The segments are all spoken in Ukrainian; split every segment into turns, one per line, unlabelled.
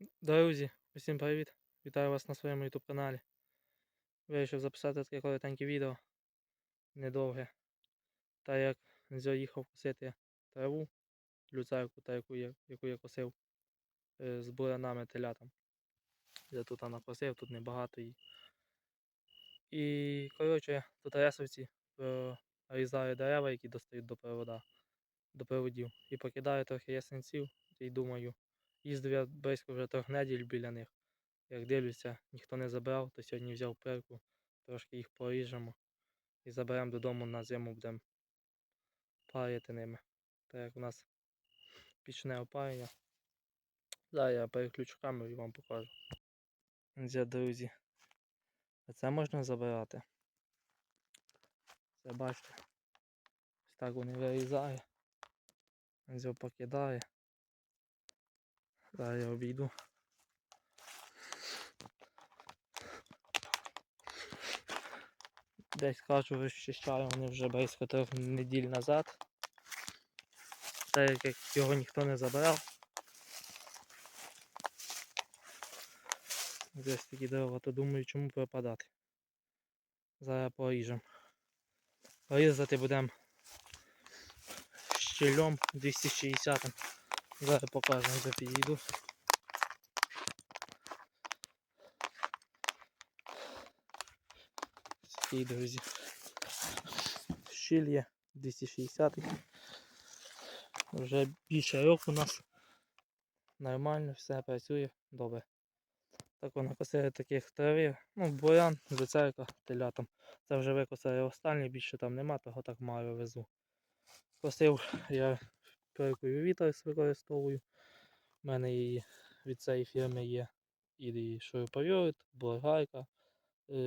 Друзі, усім привіт! Вітаю вас на своєму YouTube каналі. Вирішив записати таке коротеньке відео, недовге. Та як заїхав косити траву, люцерку, та яку я, яку я косив з бурянами телятам. Я тут накосив, тут небагато її. І, коротше, тут ресовці різаю дерева, які достають до провода, до проводів. І покидаю трохи ясенців, і думаю, їздив я близько вже трьох неділь біля них. Як дивлюся, ніхто не забрав, то сьогодні взяв пирку, трошки їх поріжемо і заберемо додому на зиму будемо парити ними. Так як у нас пічне опарення. Зараз я переключу камеру і вам покажу. Друзі. А це можна забирати. Це бачите. Ось так вони вирізає. Він покидає. Зараз я обійду. Десь кажу, розчищаю вони вже близько неділь назад. Так як його ніхто не забирав. Десь такі дерева, то думаю, чому пропадати. Зараз поріжемо. Порізати будемо щелем 260 Зараз покажемо, де підійду. Такий, друзі. Щіль є 260 Вже більше року у нас. Нормально, все працює добре. Так воно косили таких травів. Ну, бурян, люцерка, телятам. Це вже викосили останні, більше там нема, того так мало везу. Косив я перекою вітерс використовую. У мене і від цієї фірми є і шуруповерт, бургайка,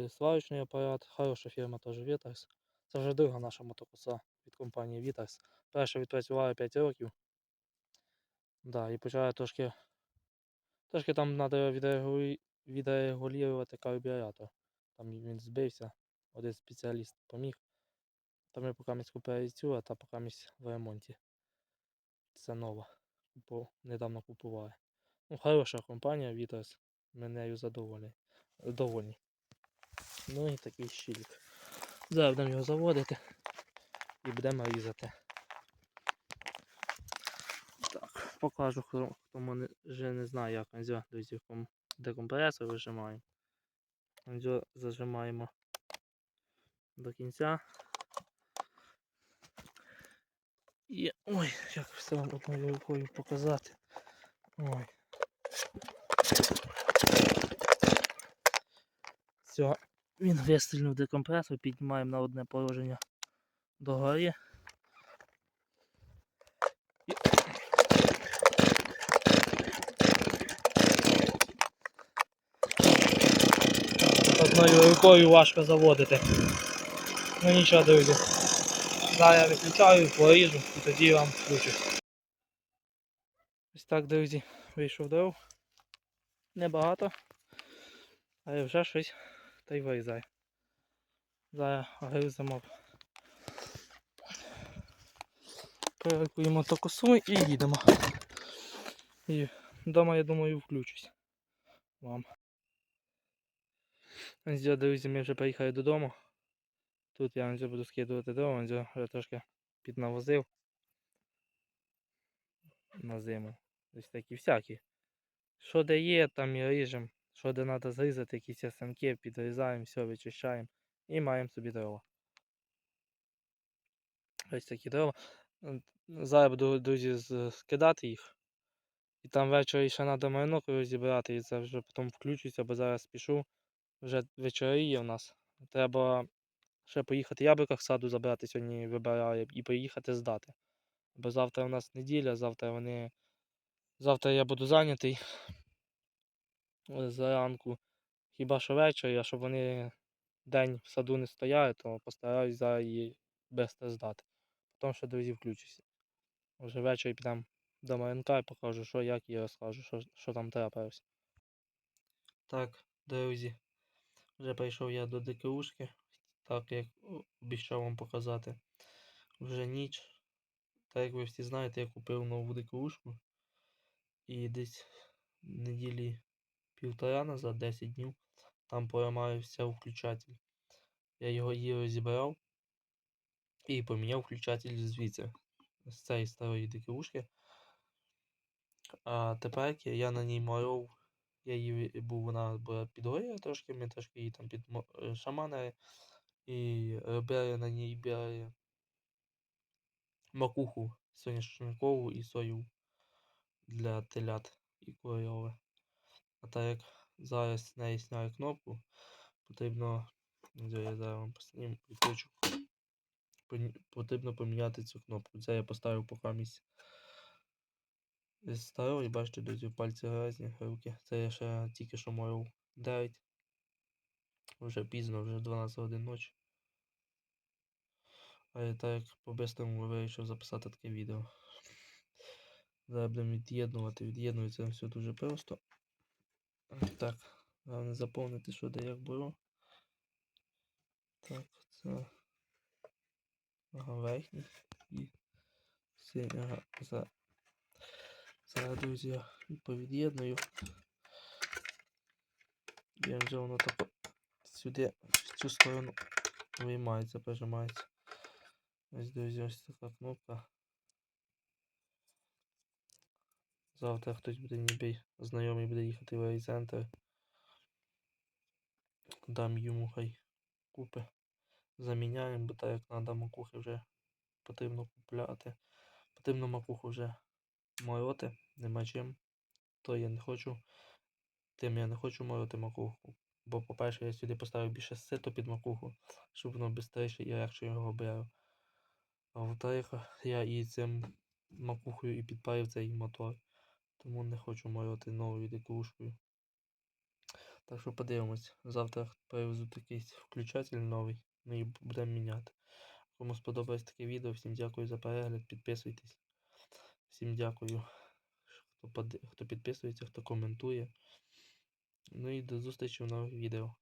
сварочний апарат, хороша фірма теж Вітерс. Це вже друга наша мотокоса від компанії Вітерс. Перша відпрацювала 5 років. Да, і почала трошки. Трошки там треба відрегулювати карбюратор. Там він збився, один спеціаліст поміг. Там я поки купив цю, а та поки в ремонті. Це нова. Бо недавно купували. Ну, хороша компанія Вітерс. Ми нею задоволені. Ну і такий щільник. Зараз будемо його заводити і будемо різати. Так, покажу, хто, мене вже не знає, як він друзі, декомпресор вижимаємо. Ось зажимаємо до кінця. І... Ой, як все вам одною рукою показати. Ой. Все, він вистрільнув декомпресор, піднімаємо на одне положення догори. І... Одною рукою важко заводити. Ну нічого, друзі. Зараз я виключаю, поріжу і тоді вам включу. Ось так, друзі, вийшов дров. Небагато, але вже щось та й вирізає. Зараз гриземо. Перекуємо то косу і їдемо. І вдома, я думаю, включусь вам. Друзі, ми вже приїхали додому. Тут я вже буду скидувати дрова, вже трошки піднавозив на зиму. Ось такі всякі. Що де є, там і ріжемо. Що де треба зрізати, якісь ясенки, підрізаємо, все, вичищаємо і маємо собі дрова. Ось такі дрова. Зараз буду, друзі, скидати їх. І там ввечері ще треба майно розібрати і це вже потім включуся, бо зараз пішу. Вже вечоріє у нас. Треба ще поїхати яблука в саду забрати сьогодні вибираю і поїхати здати. Бо завтра у нас неділя, завтра вони. Завтра я буду зайнятий зранку. Хіба що ввечері, а щоб вони день в саду не стояли, то постараюсь зараз її швидко здати. Потім ще друзі включуся. Вже ввечері підемо до Маринка і покажу, що як і розкажу, що що там трапилось. Так, друзі. Вже прийшов я до ДКУшки, так як обіцяв вам показати. Вже ніч. Так як ви всі знаєте, я купив нову ДКУшку. І десь неділі півтора назад, 10 днів, там поламався включатель. Я його її розібрав і поміняв включатель звідси, з цієї старої дикушки. А тепер я на ній моров, я її був, вона була підгоріла трошки, ми трошки її там під шаманили і робили на ній брали макуху соняшникову і сою для телят і корови. А так як зараз з неї кнопку, потрібно, я зараз вам поснім відключу, потрібно поміняти цю кнопку. Це я поставив поки місць старого і бачите, друзі, пальці грязні, руки. Це я ще тільки що морив 9. Вже пізно, вже 12 годин ночі. А я так по-бистрому вирішив записати таке відео. Зараз будемо від'єднувати. Від'єднується все дуже просто. Так, головне заповнити, що де як було. Так, це ага, верхній і синій, ага, за. Зараз, друзі, я повід'єдную. Я вже воно так сюди, в цю сторону виймається, прижимається. Ось, друзі, ось така кнопка. Завтра хтось буде ніби знайомий буде їхати в райцентр. Дам йому хай купи. Заміняємо, бо так як треба макухи вже потрібно купляти. Потрібно макуху вже мороти, нема чим. То я не хочу. Тим я не хочу мороти макуху. Бо, по-перше, я сюди поставив більше сито під макуху, щоб воно швидше і легше його брав. А во-вторых, я і цим макухою і підпалив цей мотор. Тому не хочу мороти новою дикушкою. Так що подивимось. Завтра привезу якийсь включатель новий. Ми її будемо міняти. Кому сподобалось таке відео, всім дякую за перегляд, підписуйтесь. Всім дякую, хто підписується, хто коментує. Ну і до зустрічі в нових відео.